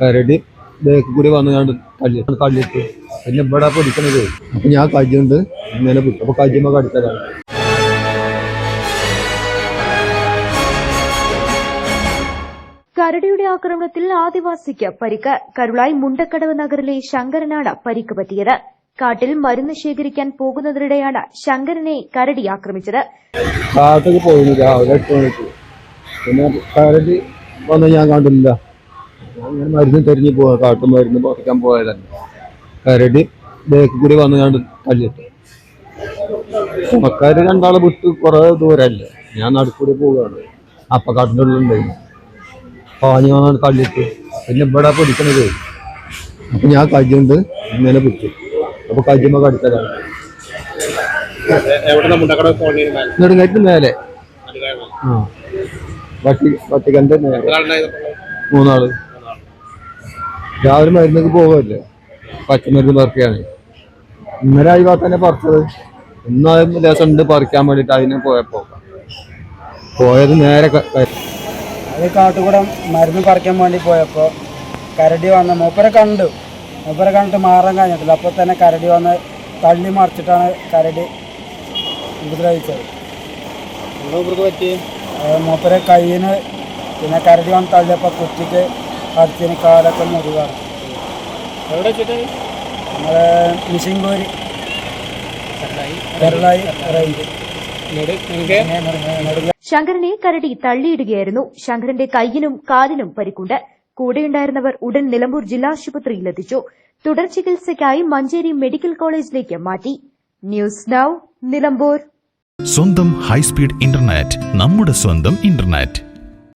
കരടി ബേക്ക് കൂടി വന്ന് കണ്ട് കല്ല് കല്ലിട്ട് പിന്നെ ഇവിടെ പിടിക്കണത്. അപ്പൊ ഞാൻ കജ്ജുണ്ട് ഇങ്ങനെ പിടിക്കും അപ്പൊ കജ്ജുമ്പോൾ കടിച്ചതാണ് കരടിയുടെ ആക്രമണത്തിൽ ആദിവാസിക്ക് പരിക്ക്. കരുളായി മുണ്ടക്കടവ് നഗറിലെ ശങ്കരനാണ് പരിക്ക് പറ്റിയത്. കാട്ടിൽ മരുന്ന് ശേഖരിക്കാൻ പോകുന്നതിനിടെയാണ് ശങ്കരനെ കരടി ആക്രമിച്ചത്. കാട്ടിൽ മണിക്ക്. പിന്നെ കരടി വന്ന് ഞാൻ കണ്ടില്ല. ഞാൻ ഇങ്ങനെ മരുന്ന് തെരഞ്ഞു പോവാ കാട്ടും മരുന്ന് പറിക്കാൻ പോയതല്ല. കരടി ബേക്ക് കൂടി വന്ന് കണ്ട് തള്ളിയിട്ട് മക്കാര് രണ്ടാളെ വിട്ട് കുറെ ദൂരല്ല. ഞാൻ നടുക്കൂടി പോവുകയാണ്. അപ്പ കാട്ടിന്റെ ഉള്ളിലുണ്ടായിരുന്നു പാഞ്ഞു വന്നാണ് തള്ളിയിട്ട് പിന്നെ ഇവിടെ പിടിക്കണത്. അപ്പൊ ഞാൻ കജ്ജുണ്ട് ഇങ്ങനെ പിടിച്ചു. അപ്പൊ കജ്ജുമ്പോൾ കടിച്ചതാണ് എവിടെ മുണ്ടക്കട കോളനി നെടുങ്ങാറ്റ് മേലെ. ആ. വട്ടി വട്ടിക്കന്റെ നേരെ മൂന്നാൾ. രാവിലെ മരുന്നൊക്കെ പോകുമല്ലേ പച്ചമരുന്ന് പറിക്കുകയാണ്. ഇന്നലെ ആയി തന്നെ പറിച്ചത്. ഇന്നാലും ലേശം ഉണ്ട് പറിക്കാൻ വേണ്ടിട്ട് അതിനെ പോയപ്പോ പോയത് നേരെ അത് കാട്ടുകൂടം മരുന്ന് പറിക്കാൻ വേണ്ടി പോയപ്പോൾ കരടി വന്ന് മൂപ്പരെ കണ്ടു. മൂപ്പരെ കണ്ടിട്ട് മാറാൻ കഴിഞ്ഞിട്ടില്ല. അപ്പോൾ തന്നെ കരടി വന്ന് തള്ളി മറിച്ചിട്ടാണ് കരടി ഉപദ്രവിച്ചത്. മൂപ്പരെ കയ്യിന് പിന്നെ കരടി വന്ന് തള്ളിയപ്പോൾ കുറ്റിക്ക് കടിച്ചിന് കാലൊക്കെ മുറിവാണ് എവിടെ വെച്ചിട്ട്? നമ്മളെ മിഷിൻകോരി കരളായി റേഞ്ച് ശങ്കരനെ കരടി തള്ളിയിടുകയായിരുന്നു. ശങ്കരന്റെ കൈയിനും കാലിനും പരിക്കുണ്ട്. കൂടെയുണ്ടായിരുന്നവർ ഉടൻ നിലമ്പൂർ ജില്ലാ ആശുപത്രിയിലെത്തിച്ചു തുടർ ചികിത്സയ്ക്കായി മഞ്ചേരി മെഡിക്കൽ കോളേജിലേക്ക് മാറ്റി. News now Nilambur. സ്വന്തം ഹൈസ്പീഡ് ഇന്റർനെറ്റ് നമ്മുടെ സ്വന്തം ഇന്റർനെറ്റ്.